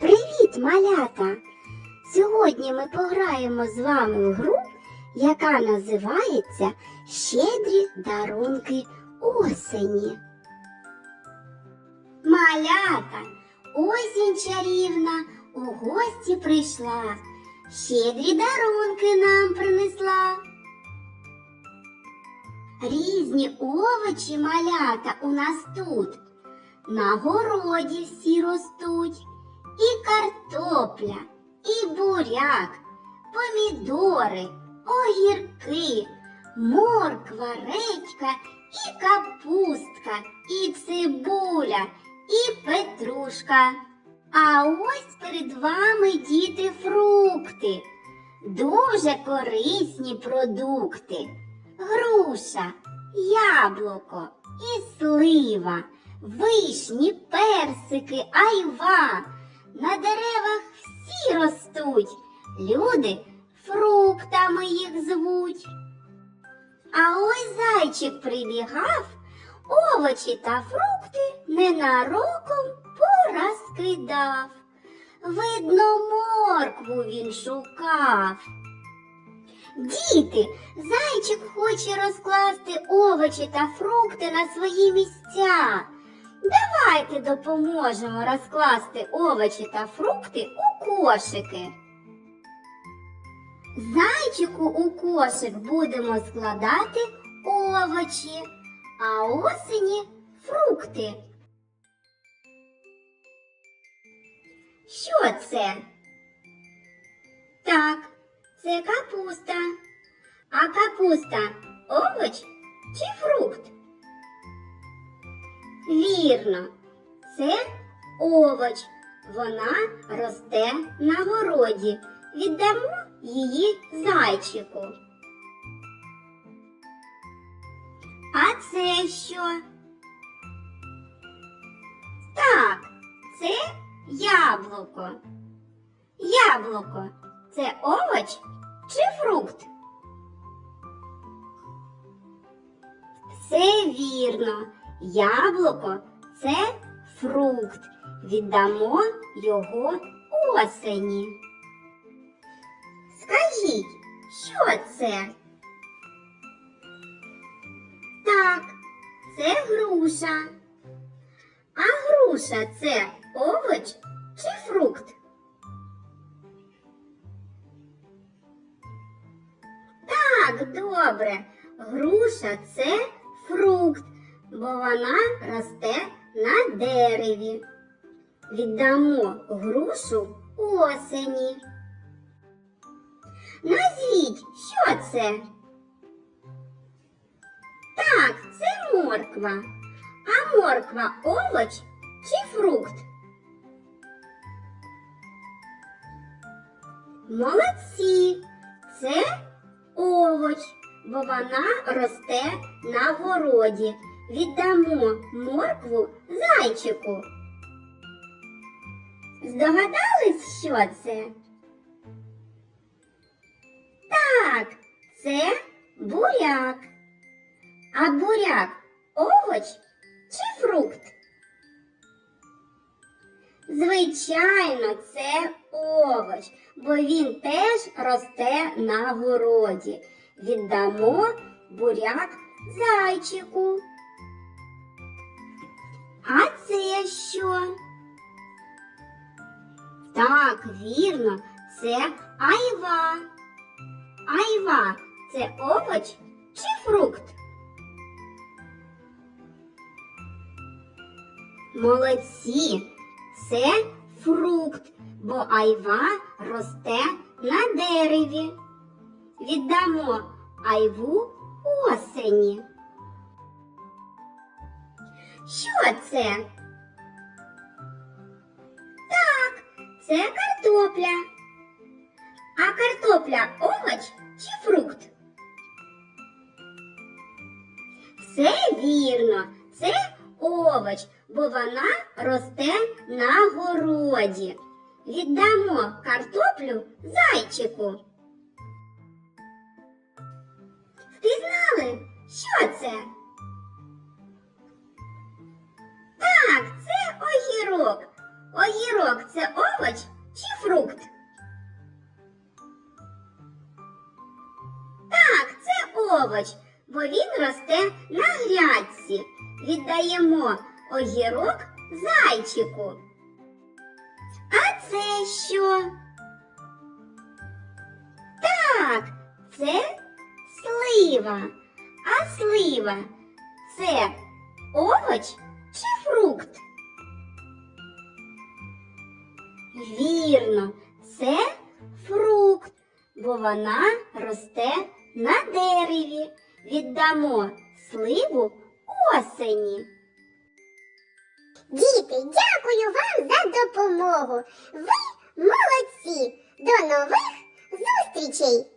Привіт, малята! Сьогодні ми пограємо з вами в гру, яка називається Щедрі дарунки осені. Малята, осінь чарівна у гості прийшла, щедрі дарунки нам принесла. Різні овочі малята у нас тут. На городі всі ростуть. І картопля, і буряк, помідори, огірки, морква, редька, і капустка, і цибуля, і петрушка. А ось перед вами діти фрукти, дуже корисні продукти. Груша, яблуко і слива, вишні, персики, айва. На деревах всі ростуть, люди фруктами їх звуть. А ось зайчик прибігав, овочі та фрукти ненароком порозкидав. Видно, моркву він шукав. Діти, зайчик хоче розкласти овочі та фрукти на свої місця. Давайте допоможемо розкласти овочі та фрукти у кошики. Зайчику у кошик будемо складати овочі, а осені фрукти. Що це? Так, це капуста. А капуста овоч чи фрукт? Вірно, це овоч. Вона росте на городі. Віддамо її зайчику. А це що? Так, це яблуко. Яблуко це овоч чи фрукт? Все вірно. Яблуко це фрукт. Віддамо його осені. Скажіть, що це? Так, це груша. А груша це овоч чи фрукт? Так, добре. Груша це фрукт бо вона росте на дереві. Віддамо грушу осені. Назвіть, що це? Так, це морква. А морква овоч чи фрукт? Молодці, це овоч, бо вона росте на городі віддамо моркву зайчику. Здогадались, що це? Так, це буряк. А буряк овоч чи фрукт? Звичайно, це овоч, бо він теж росте на городі. Віддамо буряк зайчику. А це що? Так, вірно, це айва. Айва це овоч чи фрукт? Молодці, це фрукт, бо айва росте на дереві. Віддамо айву осені. Що це? Так, це картопля. А картопля овоч чи фрукт? Все вірно, це овоч, бо вона росте на городі. Віддамо картоплю зайчику. Впізнали, Що це? Так, це огірок. Огірок це овоч чи фрукт? Так, це овоч, бо він росте на грядці. Віддаємо огірок зайчику. А це що? Так, це слива. А слива це овоч чи фрукт? Вірно, це фрукт, бо вона росте на дереві. Віддамо сливу осені. Діти, дякую вам за допомогу. Ви молодці. До нових зустрічей!